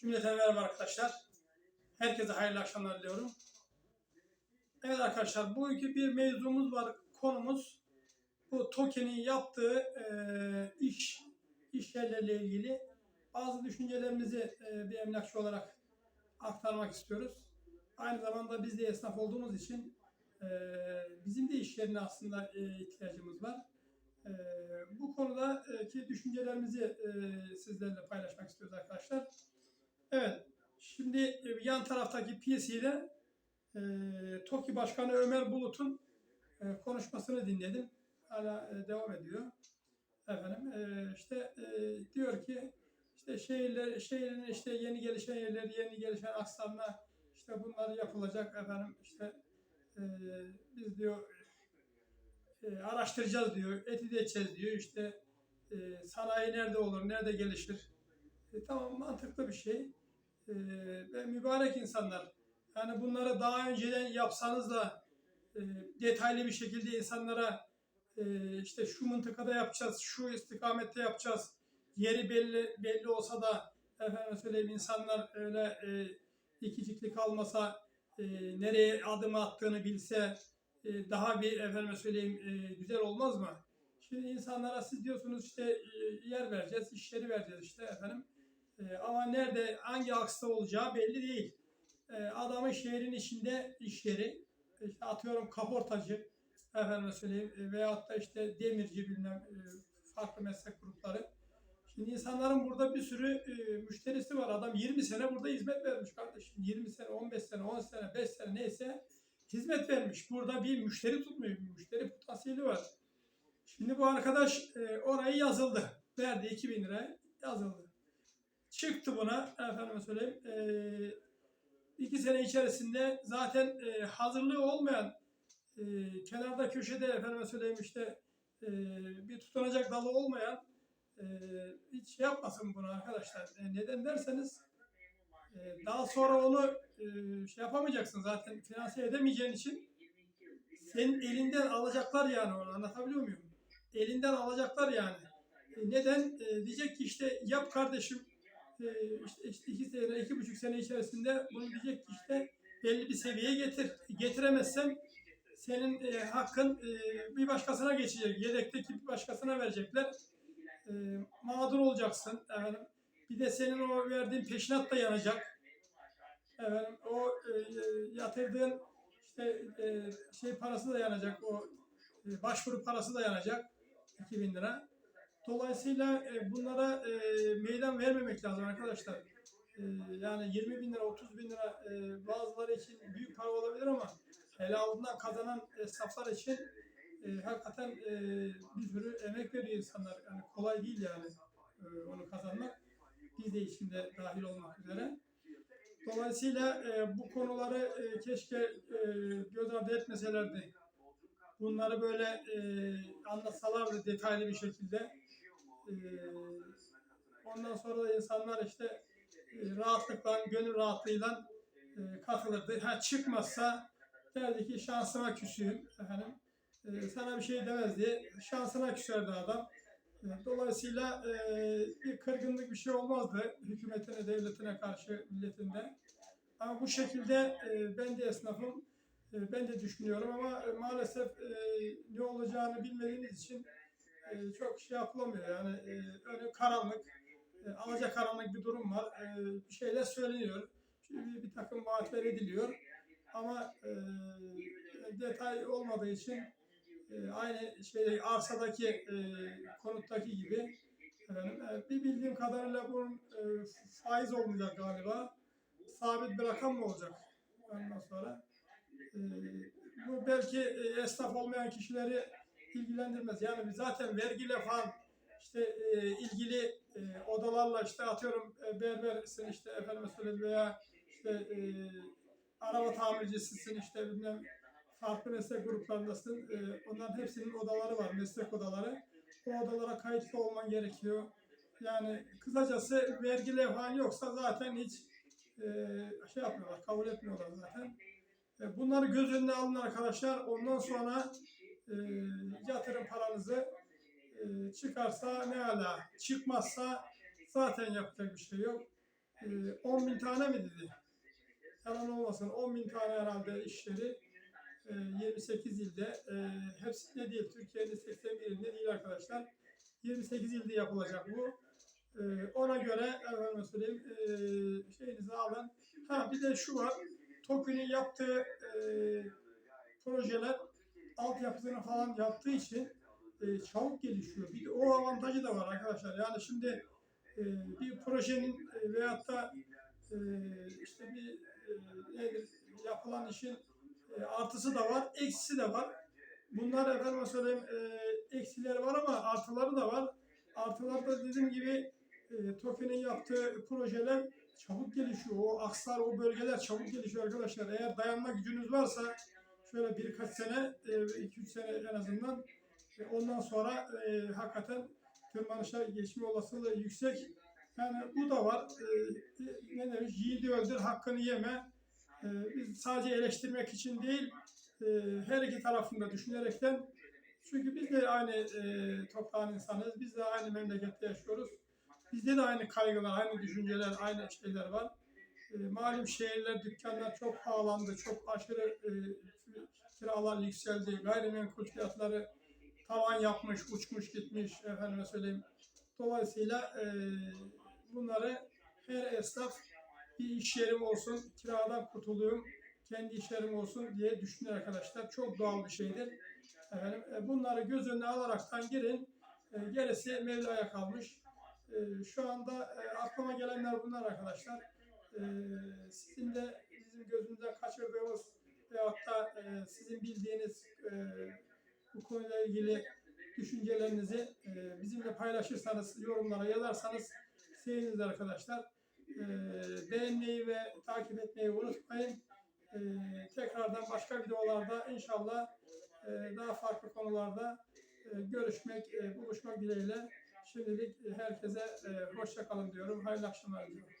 Cümleten merhaba arkadaşlar. Herkese hayırlı akşamlar diliyorum. Evet arkadaşlar, bugünkü bir mevzumuz var. Konumuz bu TOKİ'nin yaptığı e, iş, iş yerleriyle ilgili bazı düşüncelerimizi e, bir emlakçı olarak aktarmak istiyoruz. Aynı zamanda biz de esnaf olduğumuz için e, bizim de iş yerine aslında e, ihtiyacımız var. E, bu konudaki düşüncelerimizi e, sizlerle paylaşmak istiyoruz arkadaşlar. Evet, şimdi e, yan taraftaki PC'de e, TOKİ Başkanı Ömer Bulut'un e, konuşmasını dinledim. Hala e, devam ediyor. Efendim e, işte e, diyor ki işte şehirler, şehrin işte yeni gelişen yerler, yeni gelişen aksanla işte bunlar yapılacak efendim işte e, biz diyor e, araştıracağız diyor, etüt edeceğiz diyor işte e, sanayi nerede olur, nerede gelişir. E, tamam mantıklı bir şey. E, ve mübarek insanlar. Yani bunları daha önceden yapsanız da e, detaylı bir şekilde insanlara e, işte şu mıntıkada yapacağız, şu istikamette yapacağız. Yeri belli belli olsa da efendim söyleyeyim insanlar öyle e, ikicikli kalmasa e, nereye adım attığını bilse e, daha bir efendim söyleyeyim e, güzel olmaz mı? Şimdi insanlara siz diyorsunuz işte e, yer vereceğiz, iş yeri vereceğiz işte efendim. E, ama nerede, hangi aksta olacağı belli değil. E, adamın şehrin içinde iş yeri, işte atıyorum kaportacı, efendim söyleyeyim e, veyahut da işte demirci bilmem e, farklı meslek grupları. Şimdi insanların burada bir sürü e, müşterisi var. Adam 20 sene burada hizmet vermiş kardeşim. 20 sene, 15 sene, 10 sene, 5 sene neyse hizmet vermiş. Burada bir müşteri tutmuyor. Bir müşteri potansiyeli var. Şimdi bu arkadaş e, orayı yazıldı. Verdi 2000 lira yazıldı. Çıktı buna efendim söyleyeyim. E, iki sene içerisinde zaten e, hazırlığı olmayan e, kenarda köşede efendim söyleyeyim işte e, bir tutunacak dalı olmayan e, hiç şey yapmasın bunu arkadaşlar. E, neden derseniz e, daha sonra onu e, şey yapamayacaksın zaten finanse edemeyeceğin için senin elinden alacaklar yani onu anlatabiliyor muyum? Elinden alacaklar yani. E, neden? E, diyecek ki işte yap kardeşim işte, işte iki sene, iki buçuk sene içerisinde bunu diyecek ki işte belli bir seviyeye getir. Getiremezsen senin e, hakkın e, bir başkasına geçecek. Yedekteki bir başkasına verecekler. E, mağdur olacaksın. Efendim. Bir de senin o verdiğin peşinat da yanacak. Efendim, o e, e, yatırdığın işte e, şey parası da yanacak. O e, başvuru parası da yanacak. 2000 lira. Dolayısıyla e, bunlara e, meydan vermemek lazım arkadaşlar. E, yani 20 bin lira, 30 bin lira e, bazıları için büyük para olabilir ama helalından kazanan esnaflar için e, hakikaten e, bir sürü emek veriyor insanlar. Yani kolay değil yani e, onu kazanmak. Biz de içinde dahil olmak üzere. Dolayısıyla e, bu konuları e, keşke e, göz ardı etmeselerdi. Bunları böyle e, anlatsalardı detaylı bir şekilde. E, ondan sonra da insanlar işte e, rahatlıkla, gönül rahatlığıyla e, katılırdı. Ha çıkmazsa derdi ki şansıma küsüyüm efendim. E, sana bir şey demez diye şansına küserdi adam. E, Dolayısıyla e, bir kırgınlık bir şey olmazdı hükümetine, devletine karşı, milletinde. Ama bu şekilde ben de esnafım, ben de düşünüyorum ama maalesef ne olacağını bilmediğimiz için e, çok şey yapılamıyor. Yani e, öyle karanlık, e, alaca karanlık bir durum var. E, bir şeyler söyleniyor, bir, bir takım vaatler ediliyor. Ama e, detay olmadığı için e, aynı şey arsadaki e, konuttaki gibi efendim, e, bir bildiğim kadarıyla bunun e, faiz olmayacak galiba. Sabit bir rakam mı olacak? Ondan sonra e, bu belki e, esnaf olmayan kişileri ilgilendirmez. Yani biz zaten vergiyle falan işte e, ilgili e, odalarla işte atıyorum e, berbersin işte efendim söyleyeyim veya işte e, araba tamircisisin işte bilmem farklı meslek gruplarındasın. E, onların hepsinin odaları var, meslek odaları. O odalara kayıtlı olman gerekiyor. Yani kısacası vergi levhan yoksa zaten hiç e, şey yapmıyorlar, kabul etmiyorlar zaten. E, bunları göz önüne alın arkadaşlar. Ondan sonra e, yatırım paranızı e, çıkarsa ne ala, çıkmazsa zaten yapacak bir şey yok. e, 10 bin tane mi dedi? Yalan olmasın 10 bin tane herhalde işleri e, 28 ilde e, hepsi de değil Türkiye'nin 81 ilinde değil arkadaşlar. 28 ilde yapılacak bu. E, ona göre efendim söyleyeyim e, şeyinizi alın. Ha bir de şu var. TOKİ'nin yaptığı e, projeler altyapısını falan yaptığı için e, çabuk gelişiyor. Bir de o avantajı da var arkadaşlar. Yani şimdi e, bir projenin e, veyahut da e, işte bir e, yapılan işin e, artısı da var, eksisi de var. Bunlar efendim söyleyeyim e, eksileri var ama artıları da var. Artılar da dediğim gibi e, TOKİ'nin yaptığı projeler çabuk gelişiyor. O aksar, o bölgeler çabuk gelişiyor arkadaşlar. Eğer dayanma gücünüz varsa şöyle birkaç sene, 2-3 sene en azından e, ondan sonra e, hakikaten tırmanışa geçme olasılığı yüksek. Yani bu da var. E, ne demiş? Yiğidi öldür, hakkını yeme. E, biz sadece eleştirmek için değil, e, her iki tarafında düşünerekten çünkü biz de aynı e, toprağın insanız, biz de aynı memlekette yaşıyoruz. Bizde de aynı kaygılar, aynı düşünceler, aynı şeyler var. E, malum şehirler, dükkanlar çok pahalandı, çok aşırı e, kiralar yükseldi, gayrimenkul fiyatları tavan yapmış, uçmuş gitmiş efendime söyleyeyim. Dolayısıyla e, bunları her esnaf bir iş yerim olsun, kiradan kurtulayım, kendi iş yerim olsun diye düşünür arkadaşlar. Çok doğal bir şeydir. Efendim, e, bunları göz önüne alaraktan girin. E, gerisi Mevla'ya kalmış. E, şu anda e, aklıma gelenler bunlar arkadaşlar. E, sizin de bizim gözümüzden kaçırdığımız veyahut da e, sizin bildiğiniz e, bu konuyla ilgili düşüncelerinizi e, bizimle paylaşırsanız, yorumlara yazarsanız seviniriz arkadaşlar. E, beğenmeyi ve takip etmeyi unutmayın. E, tekrardan başka videolarda inşallah e, daha farklı konularda e, görüşmek, e, buluşmak dileğiyle şimdilik herkese e, hoşça kalın diyorum. Hayırlı akşamlar diliyorum.